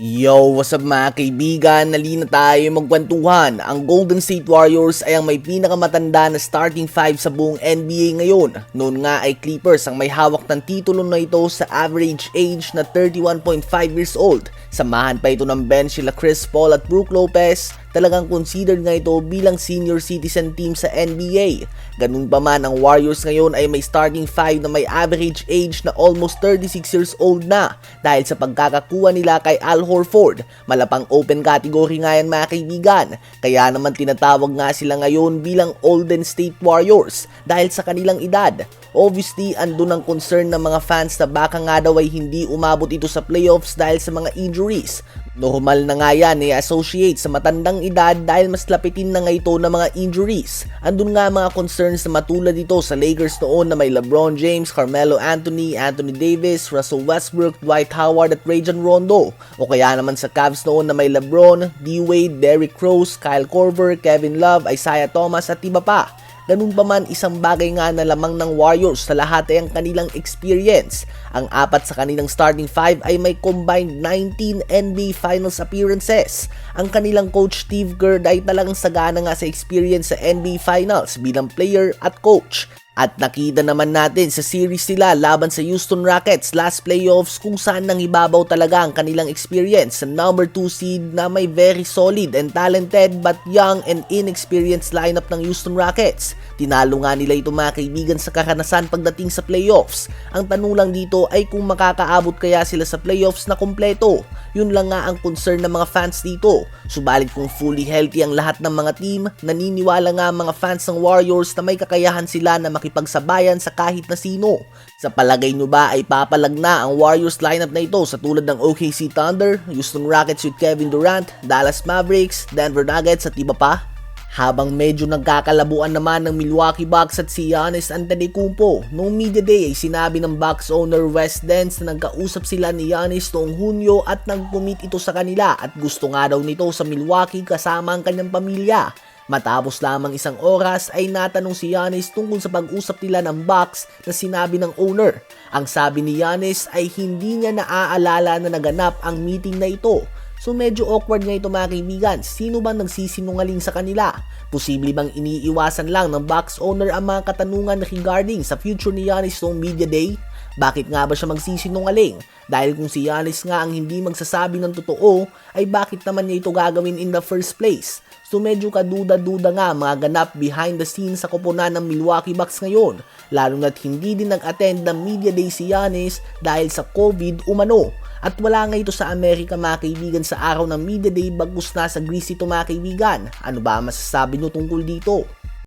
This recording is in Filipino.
Yo, what's up mga kaibigan? Nalina tayo magkwentuhan. Ang Golden State Warriors ay ang may pinakamatanda na starting five sa buong NBA ngayon. Noon nga ay Clippers ang may hawak ng titulo na ito sa average age na 31.5 years old. Samahan pa ito ng bench sila Chris Paul at Brook Lopez. Talagang considered nga ito bilang senior citizen team sa NBA. Ganun pa man ang Warriors ngayon ay may starting five na may average age na almost 36 years old na dahil sa pagkakakuha nila kay Al Horford. Malapang open category nga yan mga kaibigan. Kaya naman tinatawag nga sila ngayon bilang Golden State Warriors dahil sa kanilang edad. Obviously, andun ang concern ng mga fans na baka nga daw ay hindi umabot ito sa playoffs dahil sa mga injuries. Normal na nga yan i-associate sa matandang edad dahil mas lapitin na nga ito ng mga injuries. Andun nga mga concerns na matulad ito sa Lakers noon na may LeBron James, Carmelo Anthony, Anthony Davis, Russell Westbrook, Dwight Howard at Rajon Rondo. O kaya naman sa Cavs noon na may LeBron, D-Wade, Derrick Rose, Kyle Korver, Kevin Love, Isaiah Thomas at iba pa. Ganun pa man isang bagay nga na lamang ng Warriors sa lahat ay ang kanilang experience. Ang apat sa kanilang starting five ay may combined 19 NBA Finals appearances. Ang kanilang coach Steve Kerr ay talagang sagana nga sa experience sa NBA Finals bilang player at coach. At nakita naman natin sa series nila laban sa Houston Rockets last playoffs kung saan nang ibabaw talaga ang kanilang experience sa number 2 seed na may very solid and talented but young and inexperienced lineup ng Houston Rockets. Tinalo nga nila ito mga kaibigan sa karanasan pagdating sa playoffs. Ang tanong lang dito ay kung makakaabot kaya sila sa playoffs na kompleto. Yun lang nga ang concern ng mga fans dito. Subalit kung fully healthy ang lahat ng mga team, naniniwala nga ang mga fans ng Warriors na may kakayahan sila na makipagsabayan sa kahit na sino. Sa palagay nyo ba ay papalag na ang Warriors lineup na ito sa tulad ng OKC Thunder, Houston Rockets with Kevin Durant, Dallas Mavericks, Denver Nuggets at iba pa? Habang medyo nagkakalabuan naman ng Milwaukee Bucks at si Giannis Antetokounmpo, noong media day ay sinabi ng Bucks owner Wes Dance na nagkausap sila ni Giannis noong Hunyo at nag-commit ito sa kanila at gusto nga daw nito sa Milwaukee kasama ang kanyang pamilya. Matapos lamang isang oras ay natanong si Giannis tungkol sa pag-usap nila ng Bucks na sinabi ng owner. Ang sabi ni Giannis ay hindi niya naaalala na naganap ang meeting na ito So medyo awkward nga ito mga kaibigan. Sino bang nagsisinungaling sa kanila? Posible bang iniiwasan lang ng box owner ang mga katanungan regarding sa future ni Giannis noong media day? Bakit nga ba siya magsisinungaling? Dahil kung si Giannis nga ang hindi magsasabi ng totoo, ay bakit naman niya ito gagawin in the first place? So medyo kaduda-duda nga mga ganap behind the scenes sa koponan ng Milwaukee Bucks ngayon, lalo na't hindi din nag-attend ng media day si Giannis dahil sa COVID umano. At wala nga ito sa Amerika mga kaibigan sa araw ng media day bagus na sa Greece ito mga kaibigan. Ano ba masasabi nyo tungkol dito?